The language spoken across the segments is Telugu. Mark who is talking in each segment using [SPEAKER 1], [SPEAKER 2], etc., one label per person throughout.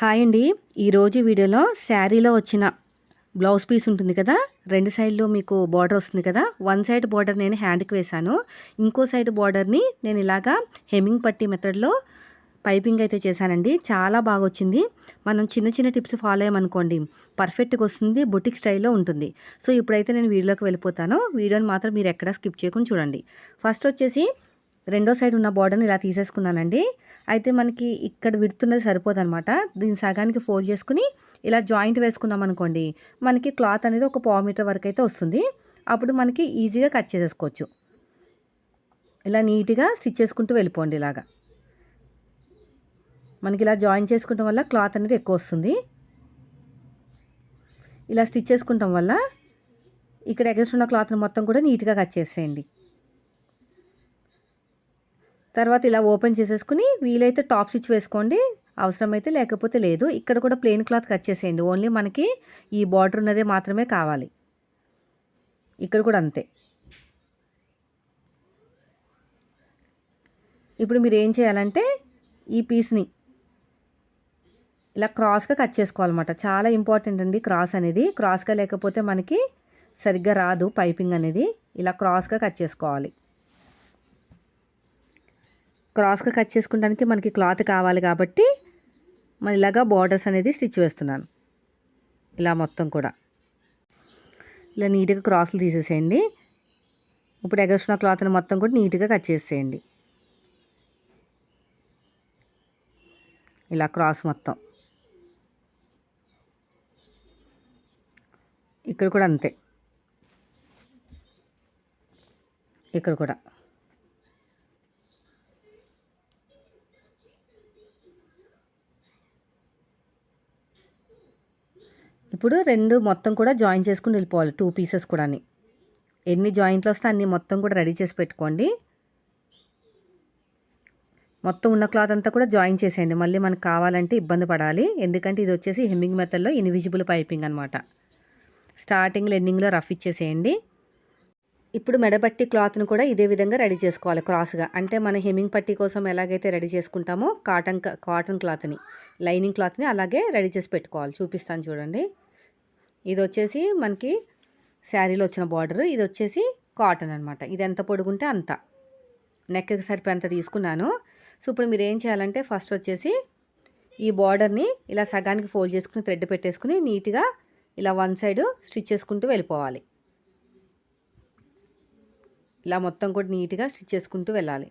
[SPEAKER 1] హాయ్ అండి. ఈరోజు వీడియోలో శారీలో వచ్చిన బ్లౌజ్ పీస్ ఉంటుంది కదా? రెండు సైడ్లో మీకు బార్డర్ వస్తుంది కదా? వన్ సైడ్ బార్డర్ నేను హ్యాండ్కి వేశాను. ఇంకో సైడ్ బార్డర్ని నేను ఇలాగా హెమ్మింగ్ పట్టి మెథడ్లో పైపింగ్ అయితే చేశానండి. చాలా బాగా వచ్చింది. మనం చిన్న చిన్న టిప్స్ ఫాలో అయ్యామనుకోండి పర్ఫెక్ట్గా వస్తుంది బుటిక్ స్టైల్లో ఉంటుంది. సో ఇప్పుడైతే నేను వీడియోలోకి వెళ్ళిపోతాను. వీడియోని మాత్రం మీరు ఎక్కడా స్కిప్ చేయకుండా చూడండి. ఫస్ట్ వచ్చేసి రెండో సైడ్ ఉన్న బార్డర్ని ఇలా తీసేసుకున్నానండి. అయితే మనకి ఇక్కడ విడుతున్నది సరిపోదు అనమాట దీని సగానికి ఫోల్డ్ చేసుకుని ఇలా జాయింట్ వేసుకున్నాం అనుకోండి. మనకి క్లాత్ అనేది ఒక పావు మీటర్ వరకు అయితే వస్తుంది. అప్పుడు మనకి ఈజీగా కట్ చేసేసుకోవచ్చు. ఇలా నీట్గా స్టిచ్ చేసుకుంటూ వెళ్ళిపోండి ఇలాగా. మనకి ఇలా జాయిన్ చేసుకోవటం వల్ల క్లాత్ అనేది ఎక్కువ వస్తుంది. ఇలా స్టిచ్ చేసుకుంటాం వల్ల ఇక్కడ ఎగస్ట్ ఉన్న క్లాత్ని మొత్తం కూడా నీట్గా కట్ చేసేయండి. తర్వాత ఇలా ఓపెన్ చేసేసుకుని వీలైతే టాప్ స్టిచ్ వేసుకోండి. అవసరమైతే లేకపోతే లేదు. ఇక్కడ కూడా ప్లెయిన్ క్లాత్ కట్ చేసేయండి. ఓన్లీ మనకి ఈ బార్డర్ ఉన్నదే మాత్రమే కావాలి. ఇక్కడ కూడా అంతే. ఇప్పుడు మీరు ఏం చేయాలంటే ఈ పీస్ని ఇలా క్రాస్గా కట్ చేసుకోవాలన్నమాట. చాలా ఇంపార్టెంట్ అండి క్రాస్ అనేది. క్రాస్గా లేకపోతే మనకి సరిగ్గా రాదు పైపింగ్ అనేది. ఇలా క్రాస్గా కట్ చేసుకోవాలి. క్రాస్గా కట్ చేసుకోవడానికి మనకి క్లాత్ కావాలి కాబట్టి మన ఇలాగా బార్డర్స్ అనేది స్టిచ్ వేస్తున్నాను ఇలా మొత్తం కూడా. ఇలా నీట్గా క్రాస్లు తీసేసేయండి. ఇప్పుడు ఎగస్ట్రా క్లాత్ని మొత్తం కూడా నీట్గా కట్ చేసేయండి. ఇలా క్రాస్ మొత్తం. ఇక్కడ కూడా అంతే. ఇక్కడ కూడా. ఇప్పుడు రెండు మొత్తం కూడా జాయిన్ చేసుకుని వెళ్ళిపోవాలి టూ పీసెస్ కూడా ఎన్ని జాయింట్లు వస్తే అన్ని మొత్తం కూడా రెడీ చేసి పెట్టుకోండి. మొత్తం ఉన్న క్లాత్ అంతా కూడా జాయిన్ చేసేయండి. మళ్ళీ మనకు కావాలంటే ఇబ్బంది పడాలి. ఎందుకంటే ఇది వచ్చేసి హెమ్మింగ్ మెథడ్లో ఇన్విజిబుల్ పైపింగ్ అనమాట స్టార్టింగ్లో ఎండింగ్లో రఫ్ ఇచ్చేసేయండి. ఇప్పుడు మెడపట్టి క్లాత్ను కూడా ఇదే విధంగా రెడీ చేసుకోవాలి క్రాస్గా. అంటే మన హెమ్మింగ్ పట్టి కోసం ఎలాగైతే రెడీ చేసుకుంటామో కాటన్ కాటన్ క్లాత్ని లైనింగ్ క్లాత్ని అలాగే రెడీ చేసి పెట్టుకోవాలి. చూపిస్తాను చూడండి. ఇది వచ్చేసి మనకి శారీలో వచ్చిన బార్డర్. ఇది వచ్చేసి కాటన్ అనమాట ఇది ఎంత పొడుగుంటే అంత. నెక్కి సరిపోయేంత తీసుకున్నాను. సో ఇప్పుడు మీరు ఏం చేయాలంటే ఫస్ట్ వచ్చేసి ఈ బార్డర్ని ఇలా సగానికి ఫోల్డ్ చేసుకుని థ్రెడ్ పెట్టేసుకుని నీట్గా ఇలా వన్ సైడ్ స్టిచ్ చేసుకుంటూ వెళ్ళిపోవాలి. ఇలా మొత్తం కూడా నీట్గా స్టిచ్ చేసుకుంటూ వెళ్ళాలి.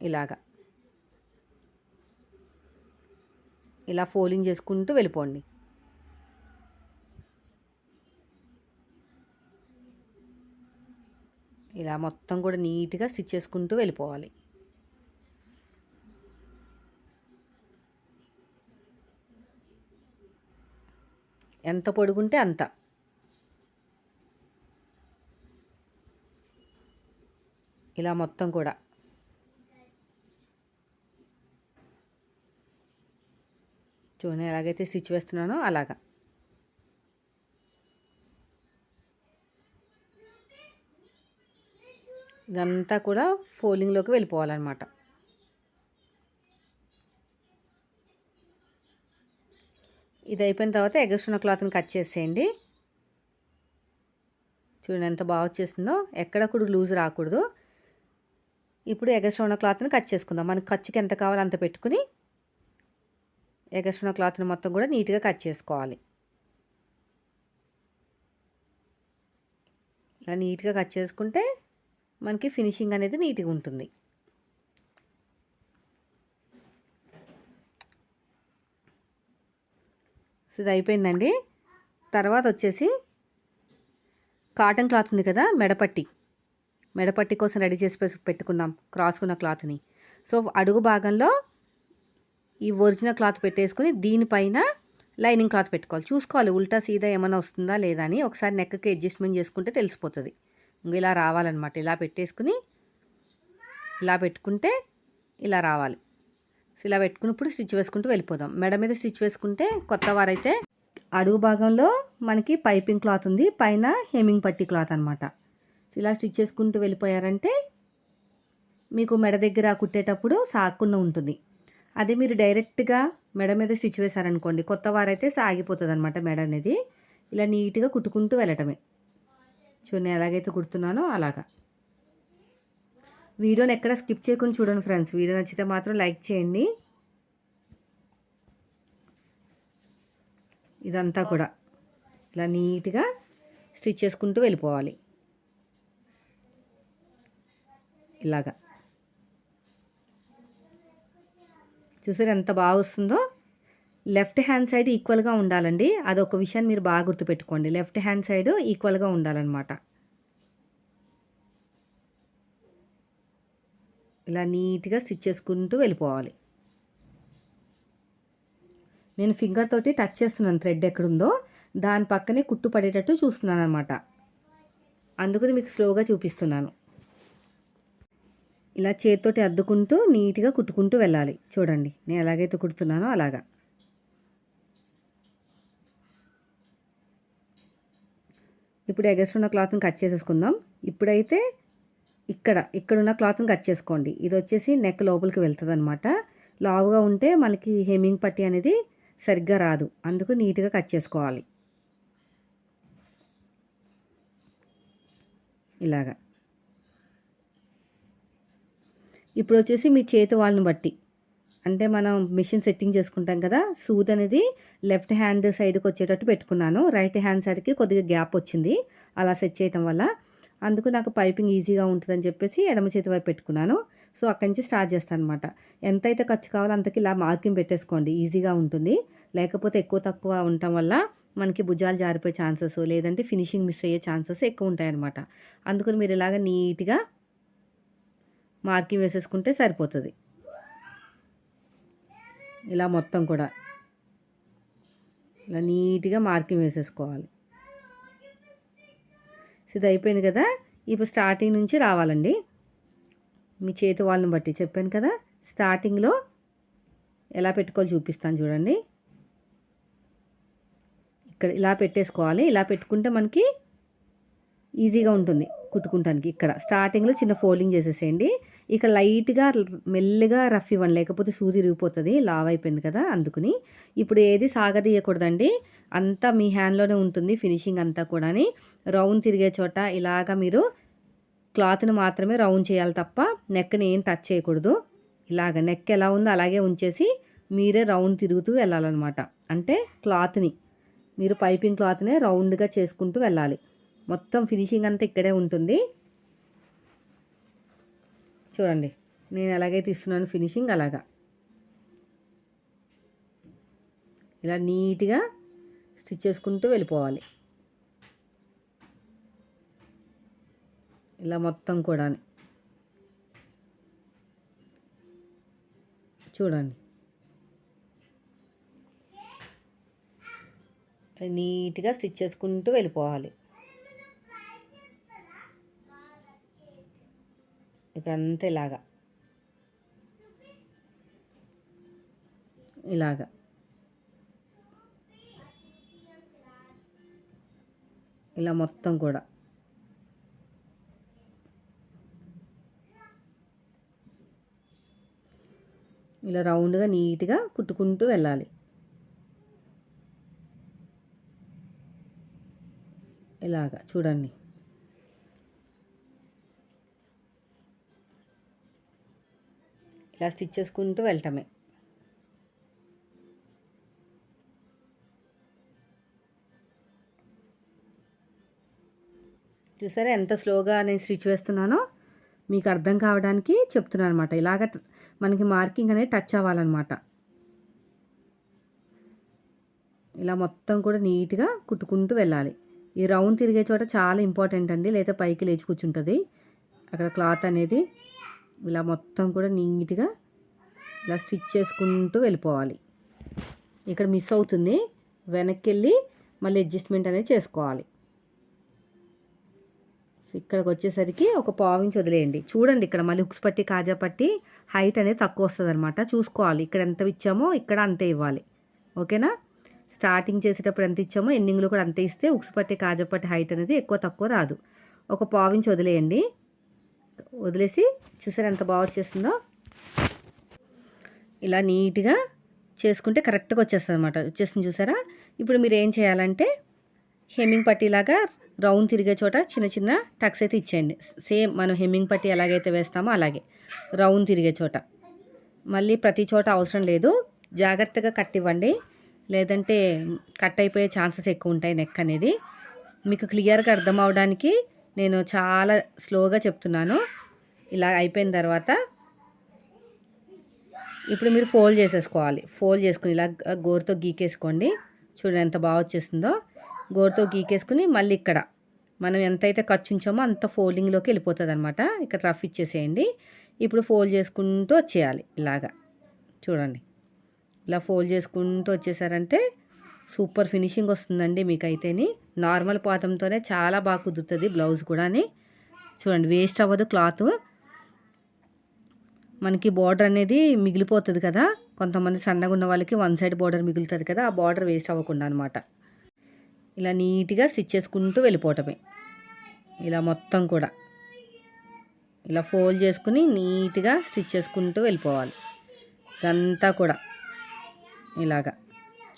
[SPEAKER 1] ఇలాగా. ఇలా ఫోలింగ్ చేసుకుంటూ వెళ్ళిపోండి. ఇలా మొత్తం కూడా నీట్గా స్టిచ్ చేసుకుంటూ వెళ్ళిపోవాలి. ఎంత పొడుగుంటే అంత. ఇలా మొత్తం కూడా. చూడండి ఎలాగైతే స్టిచ్ వేస్తున్నానో అలాగా. ఇదంతా కూడా ఫోల్డింగ్లోకి వెళ్ళిపోవాలన్నమాట. ఇది అయిపోయిన తర్వాత ఎగస్ట్రున్న క్లాత్ని కట్ చేసేయండి. చూడండి ఎంత బాగా వచ్చేసిందో. ఎక్కడ కూడా లూజ్ రాకూడదు. ఇప్పుడు ఎగస్ట్రా ఉన్న క్లాత్ని కట్ చేసుకుందాం. మనకి ఖర్చుకి ఎంత కావాలో అంత పెట్టుకుని ఎగస్ట్రా క్లాత్ని మొత్తం కూడా నీట్గా కట్ చేసుకోవాలి. ఇలా నీట్గా కట్ చేసుకుంటే మనకి ఫినిషింగ్ అనేది నీట్గా ఉంటుంది. సో ఇది అయిపోయిందండి. తర్వాత వచ్చేసి కాటన్ క్లాత్ ఉంది కదా మెడపట్టి. మెడపట్టి కోసం రెడీ చేసి పెట్టుకుందాం క్రాస్కున్న క్లాత్ని. సో అడుగు భాగంలో ఈ ఒరిజినల్ క్లాత్ పెట్టేసుకుని దీనిపైన లైనింగ్ క్లాత్ పెట్టుకోవాలి. చూసుకోవాలి ఉల్టా సీదా ఏమైనా వస్తుందా లేదా అని ఒకసారి నెక్కకి అడ్జస్ట్మెంట్ చేసుకుంటే తెలిసిపోతుంది. ఇలా రావాలన్నమాట. ఇలా పెట్టేసుకుని ఇలా పెట్టుకుంటే ఇలా రావాలి. ఇలా పెట్టుకున్నప్పుడు స్టిచ్ వేసుకుంటూ వెళ్ళిపోదాం. మెడ మీద స్టిచ్ వేసుకుంటే కొత్త వారైతే అడుగు భాగంలో మనకి పైపింగ్ క్లాత్ ఉంది. పైన హెమింగ్ పట్టి క్లాత్ అనమాట ఇలా స్టిచ్ చేసుకుంటూ వెళ్ళిపోయారంటే మీకు మెడ దగ్గర కుట్టేటప్పుడు సాగకుండా ఉంటుంది. అదే మీరు డైరెక్ట్గా మెడ మీద స్టిచ్ వేశారనుకోండి కొత్త వారైతే సాగిపోతుంది అనమాట మెడ అనేది. ఇలా నీట్గా కుట్టుకుంటూ వెళ్ళటమే. చూడండి నేను ఎలాగైతే కుడుతున్నానో అలాగా. వీడియోని ఎక్కడ స్కిప్ చేయకుండా చూడండి ఫ్రెండ్స్. వీడియో నచ్చితే మాత్రం లైక్ చేయండి. ఇదంతా కూడా. ఇలా నీట్గా స్టిచ్ చేసుకుంటూ వెళ్ళిపోవాలి. ఇలాగా. చూసారు ఎంత బాగా వస్తుందో? లెఫ్ట్ హ్యాండ్ సైడ్ ఈక్వల్గా ఉండాలండి. అదొక విషయాన్ని మీరు బాగా గుర్తుపెట్టుకోండి. లెఫ్ట్ హ్యాండ్ సైడ్ ఈక్వల్గా ఉండాలన్నమాట. ఇలా నీట్గా స్టిచ్ చేసుకుంటూ వెళ్ళిపోవాలి. నేను ఫింగర్ తోటి టచ్ చేస్తున్నాను. థ్రెడ్ ఎక్కడుందో. దాని పక్కనే కుట్టు పడేటట్టు చూస్తున్నాను అనమాట అందుకని మీకు స్లోగా చూపిస్తున్నాను. ఇలా చేతితోటి అద్దుకుంటూ నీట్గా కుట్టుకుంటూ వెళ్ళాలి. చూడండి నేను ఎలాగైతే కుడుతున్నానో అలాగా. ఇప్పుడు ఎగస్ట్ ఉన్న క్లాత్ని కట్ చేసేసుకుందాం. ఇప్పుడైతే ఇక్కడ ఇక్కడున్న క్లాత్ని కట్ చేసుకోండి. ఇది వచ్చేసి నెక్ లోపలికి వెళ్తుంది అనమాట లావుగా ఉంటే మనకి హెమ్మింగ్ పట్టి అనేది సరిగ్గా రాదు. అందుకు నీట్గా కట్ చేసుకోవాలి. ఇలాగా. ఇప్పుడు వచ్చేసి మీ చేతి వాళ్ళని బట్టి. అంటే మనం మిషన్ సెట్టింగ్ చేసుకుంటాం కదా సూద్ అనేది లెఫ్ట్ హ్యాండ్ సైడ్కి వచ్చేటట్టు పెట్టుకున్నాను. రైట్ హ్యాండ్ సైడ్కి కొద్దిగా గ్యాప్ వచ్చింది అలా సెట్ చేయటం వల్ల. అందుకు నాకు పైపింగ్ ఈజీగా ఉంటుందని చెప్పేసి ఎడమ చేతి వైపు పెట్టుకున్నాను. సో అక్కడి నుంచి స్టార్ట్ చేస్తాను అనమాట ఎంతైతే ఖర్చు కావాలో అంతకి ఇలా మార్కింగ్ పెట్టేసుకోండి. ఈజీగా ఉంటుంది. లేకపోతే ఎక్కువ తక్కువ ఉండటం వల్ల మనకి భుజాలు జారిపోయే ఛాన్సెస్ లేదంటే ఫినిషింగ్ మిస్ అయ్యే ఛాన్సెస్ ఎక్కువ ఉంటాయన్నమాట. అందుకని మీరు ఇలాగ నీట్గా మార్కింగ్ వేసేసుకుంటే సరిపోతుంది. ఇలా మొత్తం కూడా. ఇలా నీట్గా మార్కింగ్ వేసేసుకోవాలి. సో ఇది అయిపోయింది కదా? ఇప్పుడు స్టార్టింగ్ నుంచి రావాలండి. మీ చేతి వాళ్ళని బట్టి చెప్పాను కదా? స్టార్టింగ్లో ఎలా పెట్టుకోవాలి చూపిస్తాను చూడండి. ఇక్కడ ఇలా పెట్టేసుకోవాలి. ఇలా పెట్టుకుంటే మనకి ఈజీగా ఉంటుంది కుట్టుకుంటానికి. ఇక్కడ స్టార్టింగ్లో చిన్న ఫోల్డింగ్ చేసేసేయండి. ఇక్కడ లైట్గా మెల్లగా రఫ్ ఇవ్వండి. లేకపోతే సూది రిగిపోతుంది లావ్ అయిపోయింది కదా అందుకుని. ఇప్పుడు ఏది సాగదీయకూడదండి అంతా మీ హ్యాండ్లోనే ఉంటుంది ఫినిషింగ్ అంతా కూడా రౌండ్ తిరిగే చోట ఇలాగా మీరు క్లాత్ని మాత్రమే రౌండ్ చేయాలి తప్ప నెక్ని ఏం టచ్ చేయకూడదు. ఇలాగ నెక్ ఎలా ఉందో అలాగే ఉంచేసి మీరే రౌండ్ తిరుగుతూ వెళ్ళాలన్నమాట. అంటే క్లాత్ని మీరు పైపింగ్ క్లాత్నే రౌండ్గా చేసుకుంటూ వెళ్ళాలి. మొత్తం ఫినిషింగ్ అంతా ఇక్కడే ఉంటుంది. చూడండి నేను ఎలాగైతే ఇస్తున్నాను ఫినిషింగ్ అలాగా. ఇలా నీట్గా స్టిచ్ చేసుకుంటూ వెళ్ళిపోవాలి. ఇలా మొత్తం కూడా చూడండి. నీట్గా స్టిచ్ చేసుకుంటూ వెళ్ళిపోవాలి. ఇక్కడంతా ఇలాగా. ఇలాగా. ఇలా మొత్తం కూడా. ఇలా రౌండ్గా నీట్గా కుట్టుకుంటూ వెళ్ళాలి. ఇలాగా. చూడండి. ఇలా స్టిచ్ చేసుకుంటూ వెళ్ళటమే. చూసారా ఎంత స్లోగా నేను స్టిచ్ వేస్తున్నానో మీకు అర్థం కావడానికి చెప్తున్నాను అనమాట ఇలాగ మనకి మార్కింగ్ అనేది టచ్ అవ్వాలన్నమాట. ఇలా మొత్తం కూడా నీట్గా కుట్టుకుంటూ వెళ్ళాలి. ఈ రౌండ్ తిరిగే చోట చాలా ఇంపార్టెంట్ అండి. లేదా పైకి లేచి కూర్చుంటుంది. అక్కడ క్లాత్ అనేది ఇలా మొత్తం కూడా నీట్గా ఇలా స్టిచ్ చేసుకుంటూ వెళ్ళిపోవాలి. ఇక్కడ మిస్ అవుతుంది. వెనక్కి వెళ్ళి మళ్ళీ అడ్జస్ట్మెంట్ అనేది చేసుకోవాలి. ఇక్కడికి వచ్చేసరికి ఒక పావించి వదిలేయండి. చూడండి ఇక్కడ మళ్ళీ హుక్స్ పట్టి కాజా పట్టి హైట్ అనేది తక్కువ వస్తుంది అనమాట చూసుకోవాలి. ఇక్కడ ఎంత ఇచ్చామో ఇక్కడ అంతే ఇవ్వాలి. ఓకేనా? స్టార్టింగ్ చేసేటప్పుడు ఎంత ఇచ్చామో ఎండింగ్లో కూడా అంతే ఇస్తే ఉక్స్ పట్టి కాజా పట్టి హైట్ అనేది ఎక్కువ తక్కువ రాదు. ఒక పావించి వదిలేయండి. వదిలేసి చూసారు ఎంత బాగా వచ్చేస్తుందో? ఇలా నీట్గా చేసుకుంటే కరెక్ట్గా వచ్చేస్తుంది అనమాట వచ్చేస్తుంది చూసారా? ఇప్పుడు మీరు ఏం చేయాలంటే హెమ్మింగ్ పట్టీలాగా రౌండ్ తిరిగే చోట చిన్న చిన్న టక్స్ అయితే ఇచ్చేయండి. సేమ్ మనం హెమ్మింగ్ పట్టీ ఎలాగైతే వేస్తామో అలాగే రౌండ్ తిరిగే చోట. మళ్ళీ ప్రతి చోట అవసరం లేదు. జాగ్రత్తగా కట్ ఇవ్వండి. లేదంటే కట్ అయిపోయే ఛాన్సెస్ ఎక్కువ ఉంటాయి నెక్ అనేది. మీకు క్లియర్గా అర్థం అవడానికి నేను చాలా స్లోగా చెప్తున్నాను. ఇలా అయిపోయిన తర్వాత ఇప్పుడు మీరు ఫోల్డ్ చేసేసుకోవాలి. ఫోల్డ్ చేసుకుని ఇలా గోరుతో గీకేసుకోండి. చూడండి ఎంత బాగా వచ్చేస్తుందో. గోరుతో గీకేసుకుని మళ్ళీ ఇక్కడ మనం ఎంతైతే ఖర్చు ఉంచామో అంత ఫోల్డింగ్లోకి వెళ్ళిపోతుంది అనమాట ఇక్కడ రఫ్ ఇచ్చేసేయండి. ఇప్పుడు ఫోల్డ్ చేసుకుంటూ వచ్చేయాలి ఇలాగా. చూడండి. ఇలా ఫోల్డ్ చేసుకుంటూ వచ్చేసారంటే సూపర్ ఫినిషింగ్ వస్తుందండి మీకైతేని. నార్మల్ పాతంతోనే చాలా బాగా కుదురుతుంది బ్లౌజ్ కూడా చూడండి వేస్ట్ అవ్వదు క్లాత్. మనకి బార్డర్ అనేది మిగిలిపోతుంది కదా. కొంతమంది సన్నగా ఉన్న వాళ్ళకి వన్ సైడ్ బార్డర్ మిగులుతుంది కదా ఆ బార్డర్ వేస్ట్ అవ్వకుండా అనమాట ఇలా నీట్గా స్టిచ్ చేసుకుంటూ వెళ్ళిపోవటమే. ఇలా మొత్తం కూడా. ఇలా ఫోల్డ్ చేసుకుని నీట్గా స్టిచ్ చేసుకుంటూ వెళ్ళిపోవాలి. ఇదంతా కూడా. ఇలాగా.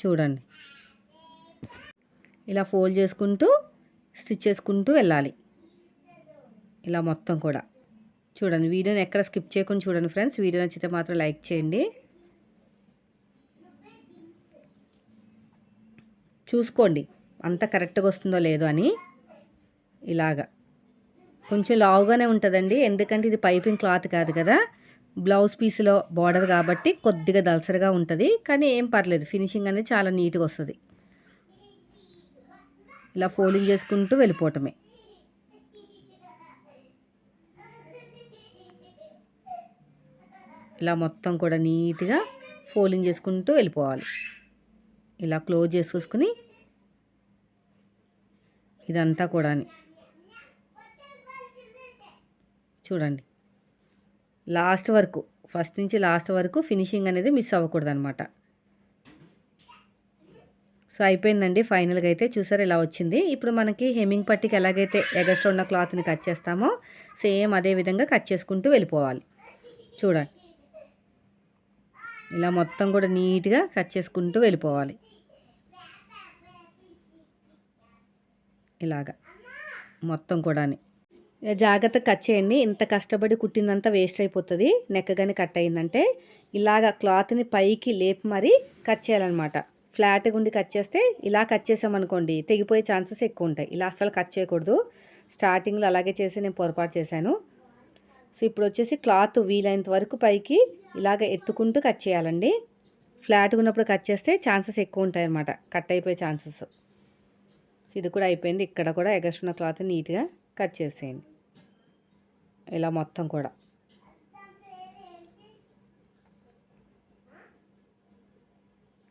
[SPEAKER 1] చూడండి. ఇలా ఫోల్డ్ చేసుకుంటూ స్టిచ్ చేసుకుంటూ వెళ్ళాలి. ఇలా మొత్తం కూడా. చూడండి వీడియోని ఎక్కడ స్కిప్ చేయకుండా చూడండి ఫ్రెండ్స్. వీడియో నచ్చితే మాత్రం లైక్ చేయండి. చూసుకోండి అంత కరెక్ట్గా వస్తుందో లేదో అని. ఇలాగా. కొంచెం లావుగానే ఉంటుందండి. ఎందుకంటే ఇది పైపింగ్ క్లాత్ కాదు కదా. బ్లౌజ్ పీస్లో బార్డర్ కాబట్టి కొద్దిగా దలసరిగా ఉంటుంది. కానీ ఏం పర్లేదు ఫినిషింగ్ అనేది చాలా నీట్గా వస్తుంది. ఇలా ఫోల్డింగ్ చేసుకుంటూ వెళ్ళిపోవటమే. ఇలా మొత్తం కూడా నీట్గా ఫోల్డింగ్ చేసుకుంటూ వెళ్ళిపోవాలి. ఇలా క్లోజ్ చేసుకొని ఇదంతా కూడా చూడండి. లాస్ట్ వరకు ఫస్ట్ నుంచి లాస్ట్ వరకు ఫినిషింగ్ అనేది మిస్ అవ్వకూడదు అనమాట సో అయిపోయిందండి ఫైనల్గా అయితే చూసారు ఇలా వచ్చింది. ఇప్పుడు మనకి హెమ్మింగ్ పట్టికి ఎలాగైతే ఎగస్ట్రా ఉన్న క్లాత్ని కట్ చేస్తామో సేమ్ అదే విధంగా కట్ చేసుకుంటూ వెళ్ళిపోవాలి. చూడండి. ఇలా మొత్తం కూడా నీట్గా కట్ చేసుకుంటూ వెళ్ళిపోవాలి. ఇలాగా. మొత్తం కూడా జాగ్రత్తగా కట్ చేయండి. ఇంత కష్టపడి కుట్టిందంతా వేస్ట్ అయిపోతుంది. నెక్క కానీ కట్ అయిందంటే ఇలాగ క్లాత్ని పైకి లేపి మరీ కట్ చేయాలన్నమాట. ఫ్లాట్గా ఉండి కట్ చేస్తే ఇలా కట్ చేసామనుకోండి తెగిపోయే ఛాన్సెస్ ఎక్కువ ఉంటాయి ఇలా అస్సలు కట్ చేయకూడదు. స్టార్టింగ్లో అలాగే చేసి నేను పొరపాటు చేశాను. సో ఇప్పుడు వచ్చేసి క్లాత్ వీలైనంత వరకు పైకి ఇలాగ ఎత్తుకుంటూ కట్ చేయాలండి. ఫ్లాట్గా ఉన్నప్పుడు కట్ చేస్తే ఛాన్సెస్ ఎక్కువ ఉంటాయి అన్నమాట కట్ అయిపోయే ఛాన్సెస్. సో ఇది కూడా అయిపోయింది. ఇక్కడ కూడా ఎగస్ట్రున్న క్లాత్ నీట్గా కట్ చేసేయండి. ఇలా మొత్తం కూడా.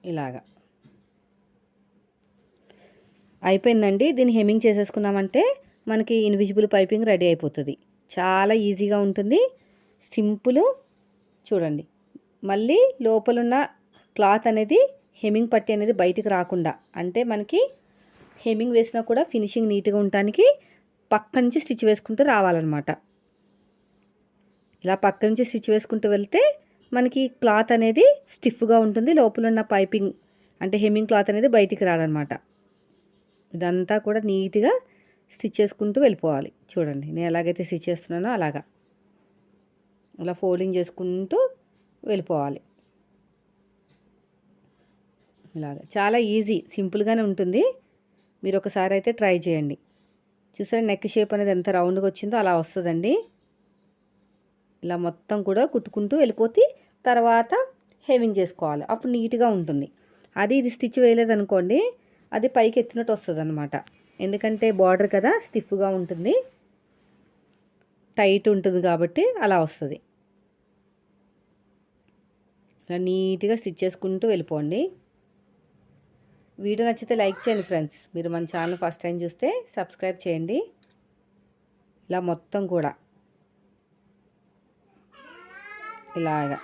[SPEAKER 1] ఇలాగా. అయిపోయిందండి. దీన్ని హెమ్మింగ్ చేసేసుకున్నామంటే మనకి ఇన్విజిబుల్ పైపింగ్ రెడీ అయిపోతుంది. చాలా ఈజీగా ఉంటుంది. సింపుల్ చూడండి. మళ్ళీ లోపలున్న క్లాత్ అనేది హెమ్మింగ్ పట్టి అనేది బయటికి రాకుండా అంటే మనకి హెమ్మింగ్ వేసినా కూడా ఫినిషింగ్ నీట్గా ఉండటానికి పక్క నుంచి స్టిచ్ వేసుకుంటూ రావాలన్నమాట. ఇలా పక్క నుంచి స్టిచ్ వేసుకుంటూ వెళ్తే మనకి క్లాత్ అనేది స్టిఫ్గా ఉంటుంది. లోపల ఉన్న పైపింగ్ అంటే హెమ్మింగ్ క్లాత్ అనేది బయటికి రాదనమాట ఇదంతా కూడా నీట్గా స్టిచ్ చేసుకుంటూ వెళ్ళిపోవాలి. చూడండి నేను ఎలాగైతే స్టిచ్ చేస్తున్నానో అలాగా. అలా ఫోల్డింగ్ చేసుకుంటూ వెళ్ళిపోవాలి. ఇలాగ. చాలా ఈజీ సింపుల్గానే ఉంటుంది. మీరు ఒకసారి అయితే ట్రై చేయండి. చూసారా నెక్ షేప్ అనేది ఎంత రౌండ్గా వచ్చిందో అలా వస్తుందండి. ఇలా మొత్తం కూడా కుట్టుకుంటూ వెళ్ళిపోతే తర్వాత హెవింగ్ చేసుకోవాలి. అప్పుడు నీట్గా ఉంటుంది. అది ఇది స్టిచ్ వేయలేదనుకోండి అది పైకి ఎత్తినట్టు వస్తుంది అనమాట ఎందుకంటే బార్డర్ కదా స్టిఫ్గా ఉంటుంది. టైట్ ఉంటుంది కాబట్టి అలా వస్తుంది. ఇలా నీట్గా స్టిచ్ చేసుకుంటూ వెళ్ళిపోండి. వీడియో నచ్చితే లైక్ చేయండి ఫ్రెండ్స్. మీరు మన ఛానల్ ఫస్ట్ టైం చూస్తే సబ్స్క్రైబ్ చేయండి. ఇలా మొత్తం కూడా. ఇలాగా.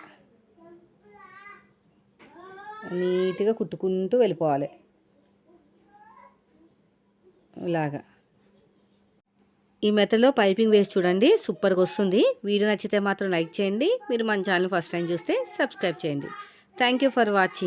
[SPEAKER 1] నీట్గా కుట్టుకుంటూ వెళ్ళిపోవాలి. ఇలాగా. ఈ మెథడ్లో పైపింగ్ వేసి చూడండి సూపర్గా వస్తుంది. వీడియో నచ్చితే మాత్రం లైక్ చేయండి. మీరు మన ఛానల్ ఫస్ట్ టైం చూస్తే సబ్స్క్రైబ్ చేయండి. Thank you for watching.